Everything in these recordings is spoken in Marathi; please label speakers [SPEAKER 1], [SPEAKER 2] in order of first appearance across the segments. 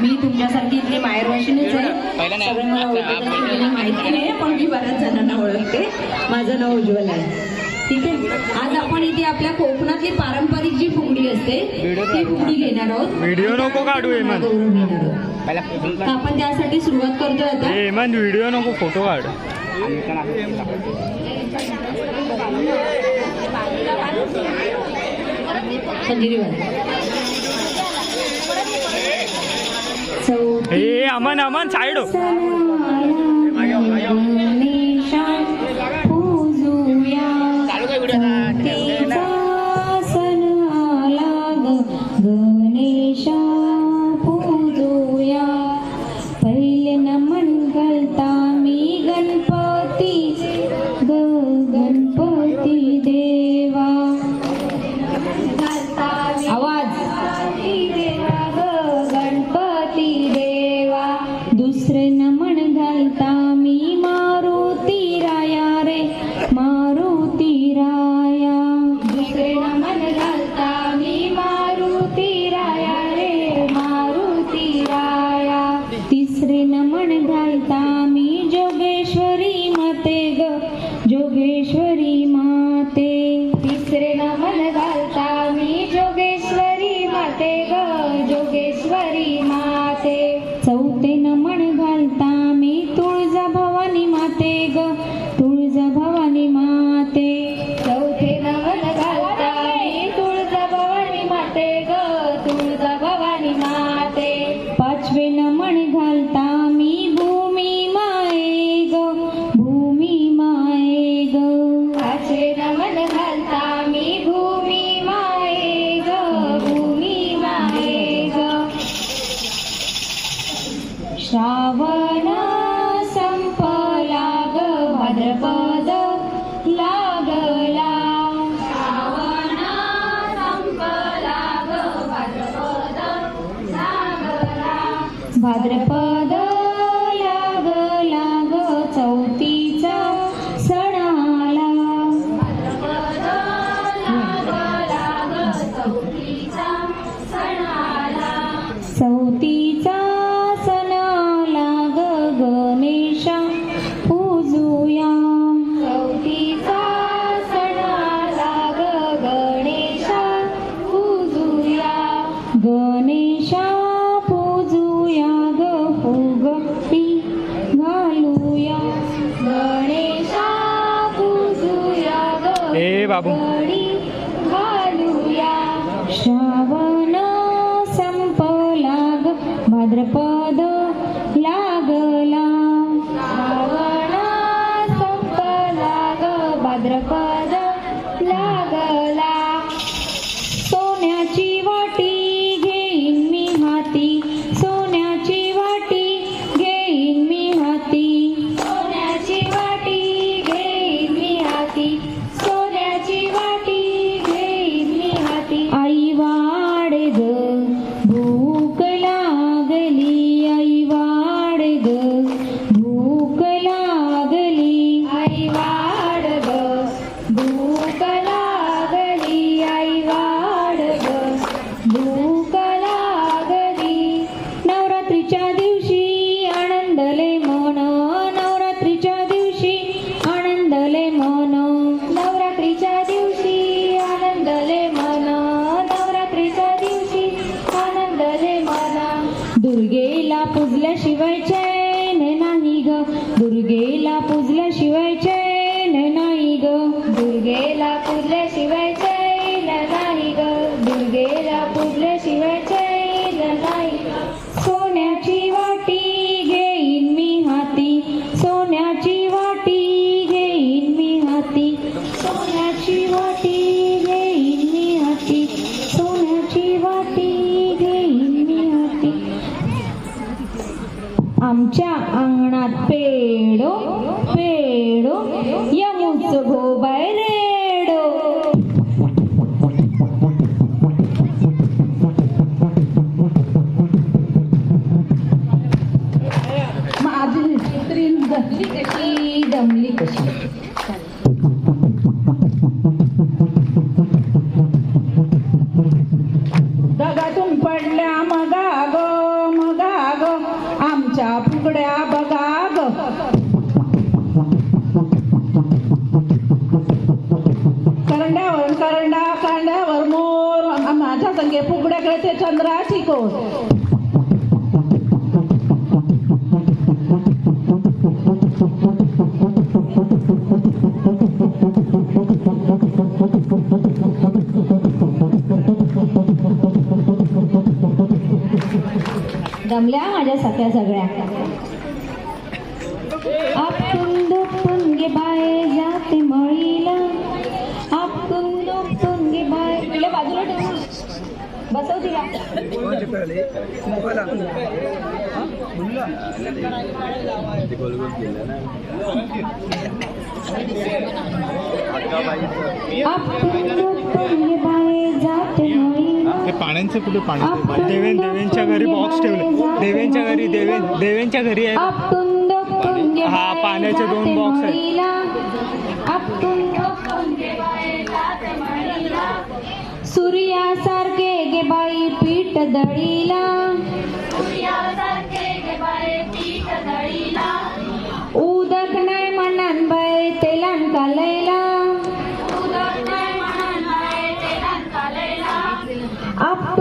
[SPEAKER 1] मी तुमच्यासारखी इथली मायरवाशीनेच माहिती नाही पण मी बऱ्याच जणांना ओळखते. माझं नाव उज्ज्वल आहे. ठीक आहे? आज आपण इथे आपल्या कोकणातली पारंपरिक जी फुगडी असते ती फुगडी घेणार आहोत.
[SPEAKER 2] व्हिडिओ नको काढू
[SPEAKER 1] आपण त्यासाठी सुरुवात करतोय आता.
[SPEAKER 2] व्हिडिओ नको फोटो काढ.
[SPEAKER 1] संजीव એ અમન અમન સાઈડો Thank you. शिवायच्या आमच्या अंगणात पेडो पेडो यमुच गोबाय रेडो. मग अजून कशी? दगातून पडल्या मग आमच्या फुगड्या बघा ग. करंड्यावर करंडा कांड्यावर मोर. माझ्या संगे फुगड्या खेळते चंद्रा ठिकोर दमल्या माझ्या सख्या सगळ्या. आपण दुपून गे बाय जाते मळीला. आपण दुपून बाय तुला बाजूला ठेव. बसवती आपण बाय
[SPEAKER 2] ते पाण्याचं कुठे पाणी देवेन देवेंच्या घरी बॉक्स ठेवले. देवेंच्या घरी देवेन देवेंच्या घरी आहे. हा,
[SPEAKER 1] बाळे
[SPEAKER 2] पाण्याचे दोन box आहेत.
[SPEAKER 1] सूर्यासारखे गे बाई पीठ दळीला. उदक नाही म्हणन बाई तेलान कालयला up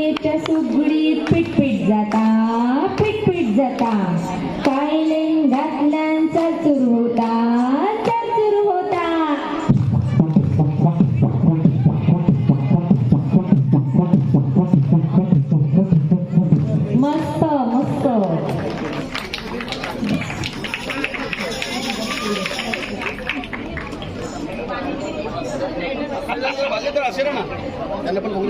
[SPEAKER 1] मातेच्या सुगडीत पिटपिट जाता पिटपिट जाता. काय घातल्यांचा सुरू होता सुरू होता. मस्त मस्त.
[SPEAKER 3] त्यांना पण बघू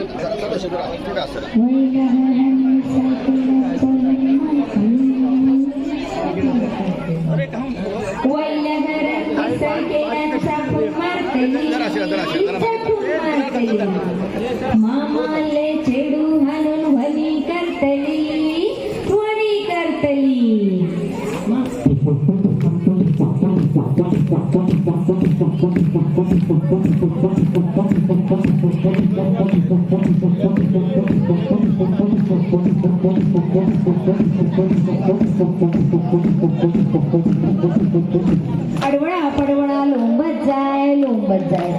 [SPEAKER 1] मामाले चेडू हाणून वली करतली वली करतली Thank you. અડવડા પડવડા લોંબત જાય લોંબત જાય.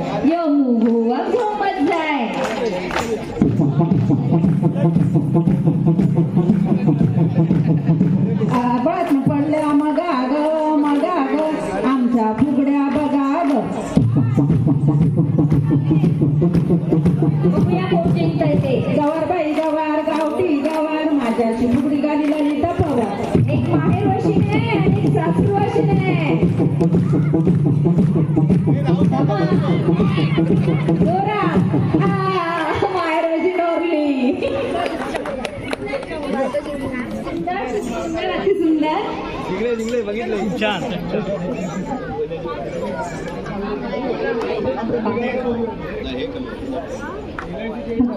[SPEAKER 1] गवार बाई गवार गावठी गवार माझ्याची फुगडी गाली लाली तपवा एक माहेर वशीने आणि एक सासू वशीने दोरा आ, माहेर वशी डोरली. सुंदर अति सुंदर.
[SPEAKER 3] जिंकले जिंकले बघितलं.
[SPEAKER 2] छान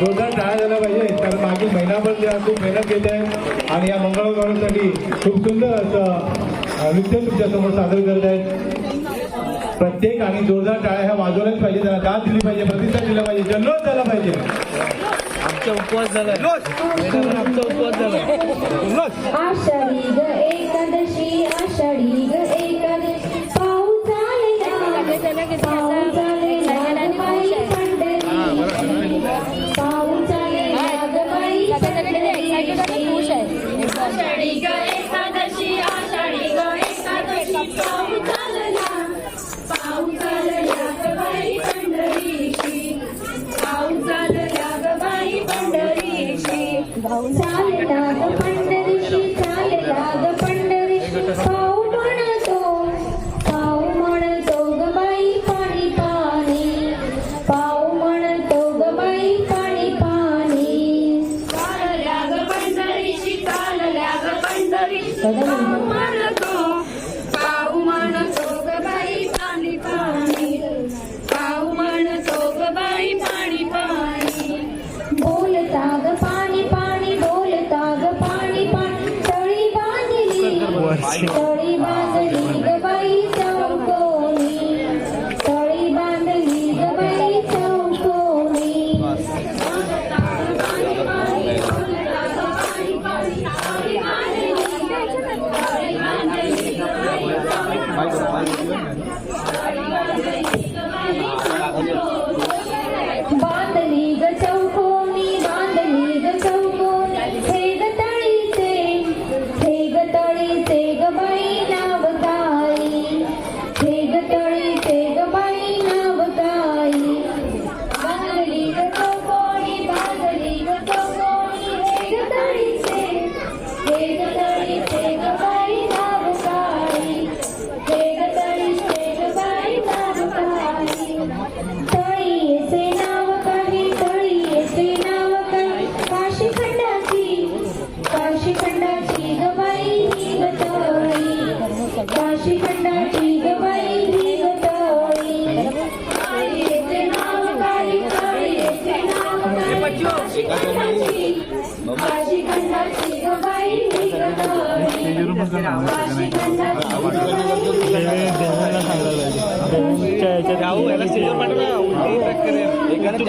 [SPEAKER 4] रोजगार तयार झाला पाहिजे. कारण मागील महिनाभर पण खूप मेहनत केली आहे आणि या मंगळवारसाठी खूप सुंदर असं नृत्य तुमच्यासमोर सादर करत आहेत. प्रत्येक आणि जोरदार टाळ्या ह्या वाजवल्याच पाहिजे. त्यांना दाद दिली पाहिजे प्रतिसाद दिला पाहिजे जल्लोष झाला पाहिजे.
[SPEAKER 1] आमचा उपवास झाला. आमचा उपवास झाला. Bye. Bye. Bye. Bye.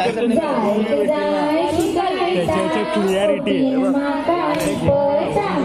[SPEAKER 2] जाय जाय शिकाय
[SPEAKER 1] त्याच्या ह्याच्यात क्लिअरिटी आहे.